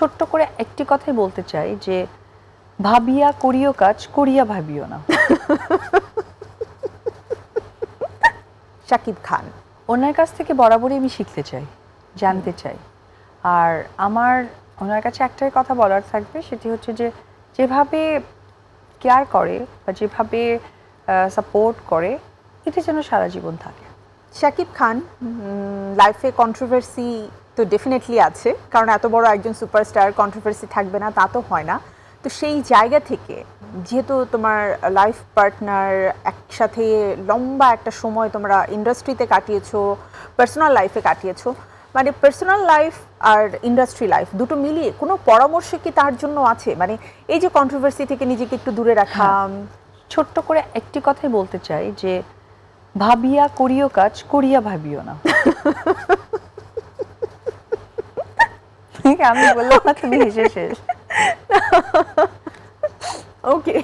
ছোট্ট করে একটি কথাই বলতে চাই যে, ভাবিয়া করিও কাজ, করিয়া ভাবিও না। শাকিব খান, ওনার কাছ থেকে বরাবরই আমি শিখতে চাই, জানতে চাই। আর আমার, ওনার কাছে একটাই কথা বলার থাকবে, সেটি হচ্ছে যে, যেভাবে কেয়ার করে বা যেভাবে সাপোর্ট করে এটা যেন সারা জীবন থাকে। শাকিব খান লাইফে কন্ট্রোভার্সি তো ডেফিনেটলি আছে। কারণ এত বড় একজন সুপারস্টার কন্ট্রোভার্সি থাকবে না তা তো হয় না। তো সেই জায়গা থেকে যেহেতু তোমার লাইফ পার্টনার একসাথে লম্বা একটা সময় তোমরা ইন্ডাস্ট্রিতে কাটিয়েছো পার্সোনাল লাইফে কাটিয়েছো মানে পার্সোনাল লাইফ আর ইন্ডাস্ট্রি লাইফ দুটো মিলিয়ে কোনো পরামর্শ কি তার জন্য আছে? মানে এই যে কন্ট্রোভার্সি থেকে নিজেকে একটু দূরে রাখা। ছোট্ট করে একটি কথাই বলতে চাই যে ভাবিয়া করিও কাজ করিয়া ভাবিও না। আমি বললাম, না, তুমি হেসে শেষ। ওকে।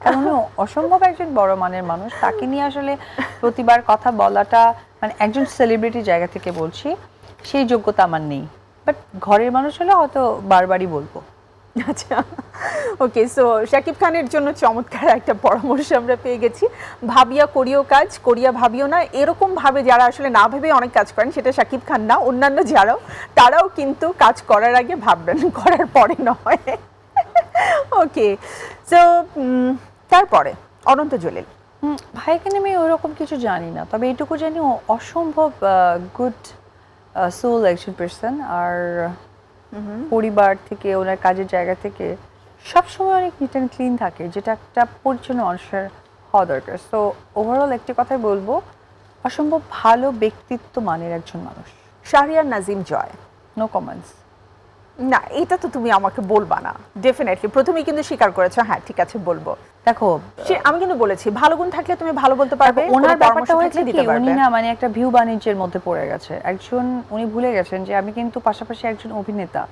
কারণ অসম্ভব একজন বড় মানের মানুষ, তাকে নিয়ে আসলে প্রতিবার কথা বলাটা মানে একজন সেলিব্রিটি জায়গা থেকে বলছি, সেই যোগ্যতা আমার নেই। বাট ঘরের মানুষ হলে হয়তো বারবারই বলব। আচ্ছা। ওকে সো শাকিব খানের জন্য চমৎকার একটা পরামর্শ আমরা পেয়ে গেছি। ভাবিয়া করিও কাজ, করিয়া ভাবিও না, এরকম ভাবে যারা আসলে না ভেবে অনেক কাজ করেন, সেটা শাকিব খান না, অন্যান্য যারাও, তারাও কিন্তু কাজ করার আগে ভাববেন, করার পরে নয়। ওকে সো তারপরে, অনন্ত জলিল। নিয়ে আমি ওরকম কিছু জানি না, তবে এইটুকু জানি অসম্ভব গুড সোল একজন পার্সন আর পরিবার থেকে, ওনার কাজের জায়গা থেকে, সবসময় অনেক নিট অ্যান্ড ক্লিন থাকে, যেটা একটা পরিচ্ছন্ন মানুষের হওয়া দরকার। সো ওভারঅল একটি কথাই বলব, অসম্ভব ভালো ব্যক্তিত্ব মানের একজন মানুষ। শাহরিয়ার নাজিম জয় নো কমেন্টস না এটা তো তুমি আমাকে বলবা না। ডেফিনেটলি প্রথমেই কিন্তু স্বীকার করেছ হ্যাঁ ঠিক আছে বলব। দেখো সে আমি কিন্তু বলেছি ভালো গুণ থাকলে তুমি ভালো বলতে পারবে ওনার ব্যাপারটা হয়েছে কি উনি না মানে একটা ভিউ বাণিজ্যের মধ্যে পড়ে গেছে। একজন উনি ভুলে গেছেন যে আমি কিন্তু পাশাপাশি একজন অভিনেতা।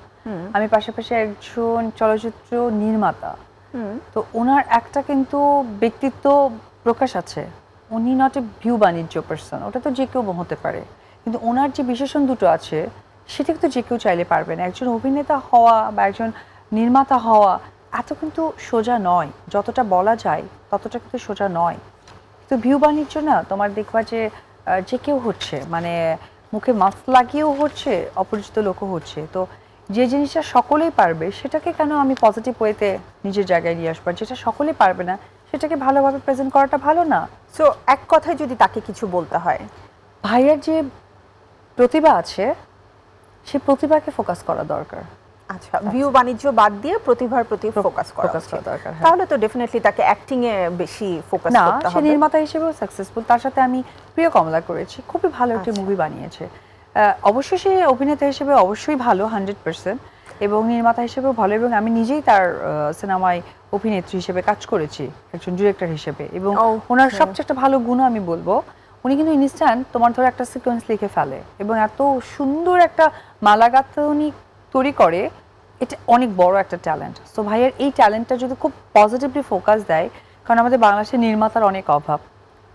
আমি পাশাপাশি একজন চলচ্চিত্র নির্মাতা। তো ওনার একটা কিন্তু ব্যক্তিত্ব প্রকাশ আছে। উনি নট এ ভিউ বাণিজ্য পার্সন ওটা তো যে কেউ হতে পারে। কিন্তু ওনার যে বিশেষণ দুটো আছে সেটা কিন্তু যে কেউ চাইলে পারবে না। একজন অভিনেতা হওয়া বা একজন নির্মাতা হওয়া, এত কিন্তু সোজা নয়। যতটা বলা যায়, ততটা কিন্তু সোজা নয়। তো ভিউ বাণিজ্য না, তোমার দেখবা যে যে কেউ হচ্ছে মানে মুখে মাস্ক লাগিয়েও হচ্ছে, অপরিচিত লোকও হচ্ছে। তো যে জিনিসটা সকলেই পারবে, সেটাকে কেন আমি পজিটিভ ওয়েতে নিজের জায়গায় নিয়ে আসব? যেটা সকলেই পারবে না, সেটাকে ভালোভাবে প্রেজেন্ট করাটা ভালো না? সো এক কথায় যদি তাকে কিছু বলতে হয়, ভাইয়ার যে প্রতিভা আছে সেই প্রতিভাকে ফোকাস করা দরকার। আচ্ছা ভিউ বাণিজ্য বাদ দিয়ে প্রতিভার প্রতি ফোকাস করা দরকার, হ্যাঁ। তাহলে তো ডেফিনেটলি তাকে অ্যাক্টিং এ বেশি ফোকাস না করতে সে নির্মাতা হিসেবেও সাকসেসফুল তার সাথে আমি প্রিয় কমলা করেছি খুবই ভালো একটি আচ্ছা। মুভি বানিয়েছে। আহ, অবশ্যই সে অভিনেতা হিসেবে অবশ্যই ভালো হান্ড্রেড পার্সেন্ট এবং নির্মাতা হিসেবেও ভালো এবং আমি নিজেই তার সিনেমায় অভিনেত্রী হিসেবে কাজ করেছি একজন ডিরেক্টর হিসেবে এবং ওনার সবচেয়ে একটা ভালো গুণ আমি বলব উনি কিন্তু ইনস্ট্যান্ট তোমার ধরো একটা সিকোয়েন্স লিখে ফেলে এবং এত সুন্দর একটা মালাগাতনি তৈরি করে এটা অনেক বড় একটা ট্যালেন্ট সো ভাইয়ের এই ট্যালেন্টটা যদি খুব পজিটিভলি ফোকাস দেয় কারণ আমাদের বাংলাদেশের নির্মাতার অনেক অভাব।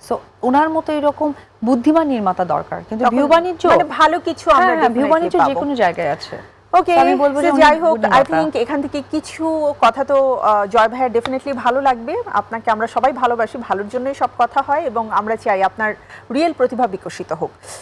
সো ওনার মতো এরকম বুদ্ধিমান নির্মাতা দরকার। কিন্তু ভিউ বাণিজ্য মানে ভালো কিছু আমরা হ্যাঁ, ভিউ বাণিজ্য যে কোনো জায়গায় আছে। ওকে আমি বলব যে যাই হোক আই। থিংক এখান থেকে কিছু কথা তো আহ, জয় ভাইয়ের ডেফিনেটলি ভালো লাগবে আপনাকে আমরা সবাই ভালোবাসি ভালোর জন্যই সব কথা হয় এবং আমরা চাই আপনার রিয়েল প্রতিভা বিকশিত হোক